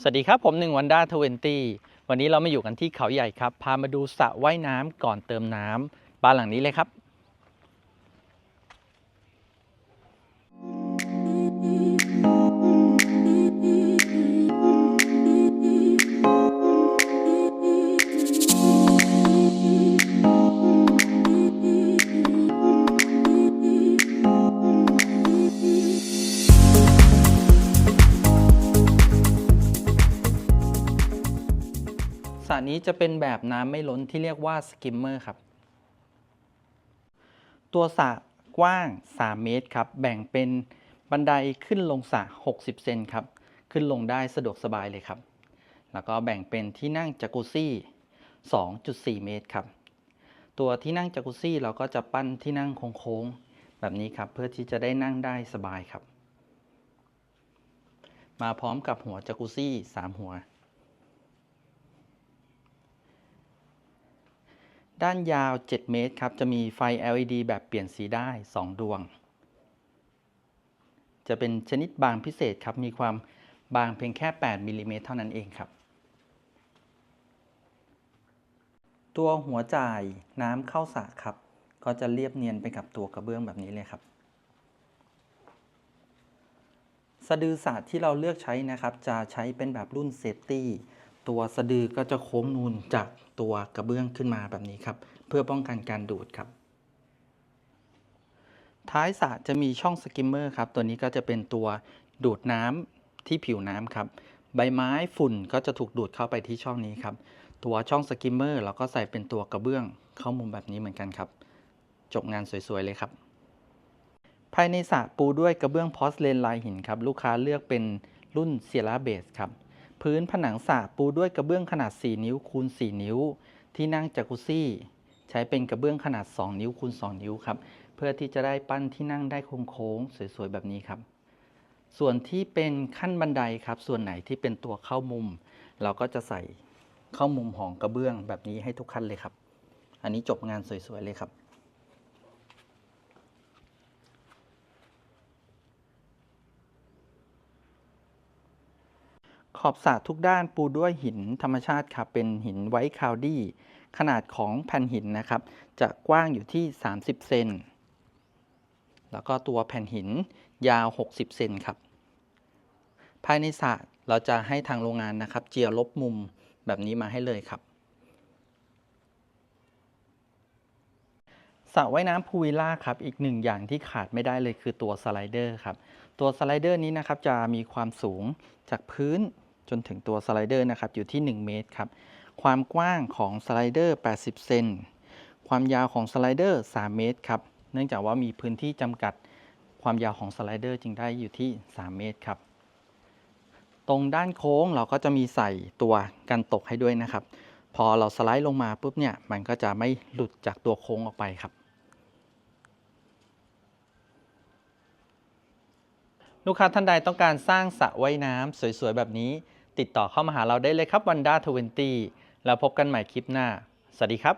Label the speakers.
Speaker 1: สวัสดีครับ ผมหนึ่งวันด้าทเวนตี้วันนี้เรามาอยู่กันที่เขาใหญ่ครับ พามาดูสระว่ายน้ำก่อนเติมน้ำบ้านหลังนี้เลยครับ สระนี้จะเป็นแบบน้ำไม่ล้นที่เรียกว่าสกิมเมอร์ครับ ตัวสระกว้าง 3 เมตรครับ แบ่งเป็นบันไดขึ้นลงสระ60 เซนครับ ขึ้นลงได้สะดวกสบายเลยครับ แล้วก็แบ่งเป็นที่นั่งจากุซี่ 2.4 เมตรครับ ตัวที่นั่งจากุซี่เราก็จะปั้นที่นั่งโค้งๆแบบนี้ครับ เพื่อที่จะได้นั่งได้สบายครับ มาพร้อมกับหัวจากุซี่ 3 หัว ด้านยาว 7 เมตรครับ จะมีไฟ LED แบบเปลี่ยนสีได้ 2 ดวง จะเป็นชนิดบางพิเศษครับ มีความบางเพียงแค่ 8มิลลิเมตรเท่านั้นเองครับ ตัวหัวจ่ายน้ำเข้าสระครับ ก็จะเรียบเนียนไปกับตัวกระเบื้องแบบนี้เลยครับ สะดือสระที่เราเลือกใช้นะครับ จะใช้เป็นแบบรุ่นเซฟตี้ ตัวสะดือก็จะโค้งนูนจากตัวกระเบื้องขึ้นมาแบบนี้ครับ เพื่อป้องกันการดูดครับ ท้ายสระจะมีช่องสกิมเมอร์ครับตัวนี้ก็จะเป็นตัวดูดน้ำที่ผิวน้ำครับใบไม้ฝุ่นก็จะถูกดูดเข้าไปที่ช่องนี้ครับ ตัวช่องสกิมเมอร์เราก็ใส่เป็นตัวกระเบื้องเข้ามุมแบบนี้เหมือนกันครับ จบงานสวยๆเลยครับ ภายในสระปูด้วยกระเบื้องพอสเลนลายหินครับ ลูกค้าเลือกเป็นรุ่นเซียร่าเบสครับ พื้นผนังสระปูด้วยกระเบื้องขนาด 4 นิ้วคูณ 4 นิ้ว ที่นั่งจากุซี่ ใช้เป็นกระเบื้องขนาด 2 นิ้วคูณ 2 นิ้วครับ เพื่อที่จะได้ปั้นที่นั่งได้โค้งๆสวยๆแบบนี้ครับ ส่วนที่เป็นขั้นบันไดครับ ส่วนไหนที่เป็นตัวเข้ามุม เราก็จะใส่เข้ามุมของกระเบื้องแบบนี้ให้ทุกขั้นเลยครับ อันนี้จบงานสวยๆเลยครับ ขอบสระทุกด้านปูด้วยหินธรรมชาติครับเป็นหินไวท์คาวดี้ขนาดของแผ่นหินนะครับ จะกว้างอยู่ที่ 30 เซนแล้วก็ตัวแผ่นหินยาว 60 เซนครับ ภายในสระเราจะให้ทางโรงงานนะครับ เจียลบมุมแบบนี้มาให้เลยครับสระว่ายน้ำพูวิลล่าครับอีกหนึ่งอย่างที่ขาดไม่ได้เลยคือตัวสไลเดอร์ครับตัวสไลเดอร์นี้นะครับจะมีความสูงจากพื้น จนถึงตัวสไลเดอร์นะครับอยู่ที่ 1 เมตรครับ ความกว้างของสไลเดอร์ 80 เซน ความยาวของสไลเดอร์ 3 เมตรครับ เนื่องจากว่ามีพื้นที่จำกัด ความยาวของสไลเดอร์จึงได้อยู่ที่ 3 เมตรครับ ตรงด้านโค้งเราก็จะมีใส่ตัวกันตกให้ด้วยนะครับ พอเราสไลด์ลงมาปุ๊บเนี่ย มันก็จะไม่หลุดจากตัวโค้งออกไปครับลูกค้าท่านใดต้องการสร้างสระว่ายน้ำสวยๆ แบบนี้ ติดต่อเข้ามาหาเราได้เลยครับวันด้าทเวนตี้แล้วพบกันใหม่คลิปหน้า สวัสดีครับ